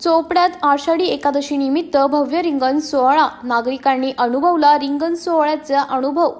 चोपड्यात आषाढी एकादशी निमित्त भव्य रिंगण सोहळा. नागरिकांनी अनुभवला रिंगण सोहळ्याचा अनुभव.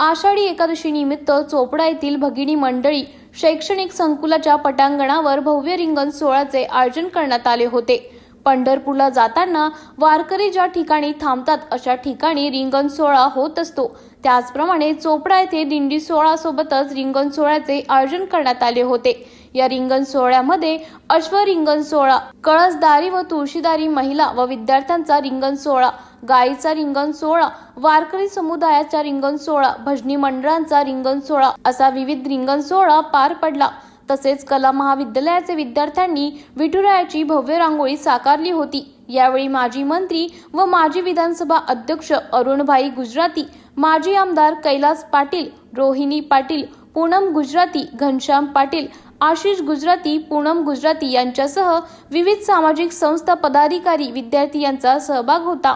आषाढी एकादशी निमित्त चोपडा येथील भगिनी मंडळी शैक्षणिक संकुलाच्या पटांगणावर भव्य रिंगण सोहळ्याचे आयोजन करण्यात आले होते. पंढरपूरला जाताना वारकरी ज्या ठिकाणी थांबतात अशा ठिकाणी रिंगण सोहळा होत असतो. त्याचप्रमाणे चोपडा येथे दिंडी सोहळासोबतच रिंगण सोहळ्याचे आयोजन करण्यात आले होते. या रिंगण सोहळ्यामध्ये अश्व रिंगण सोहळा कळसदारी व तुळशीदारी महिला व विद्यार्थ्यांचा रिंगण सोहळा गायीचा रिंगण सोहळा वारकरी समुदायाचा रिंगण सोहळा भजनी मंडळांचा रिंगण सोहळा असा विविध रिंगण सोहळा पार पडला. तसेच कला महाविद्यालयाचे विद्यार्थ्यांनी विठुरायाची भव्य रांगोळी साकारली होती. यावेळी माजी मंत्री व माजी विधानसभा अध्यक्ष अरुणभाई गुजराती माजी आमदार कैलास पाटील रोहिणी पाटील पूनम गुजराती घनश्याम पाटील आशिष गुजराती पूनम गुजराती यांच्यासह विविध सामाजिक संस्था पदाधिकारी विद्यार्थी यांचा सहभाग होता.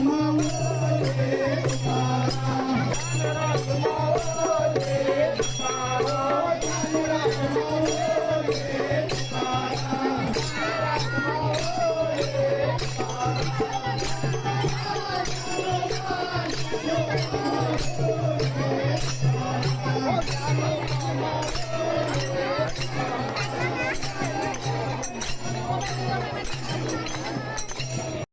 Oh,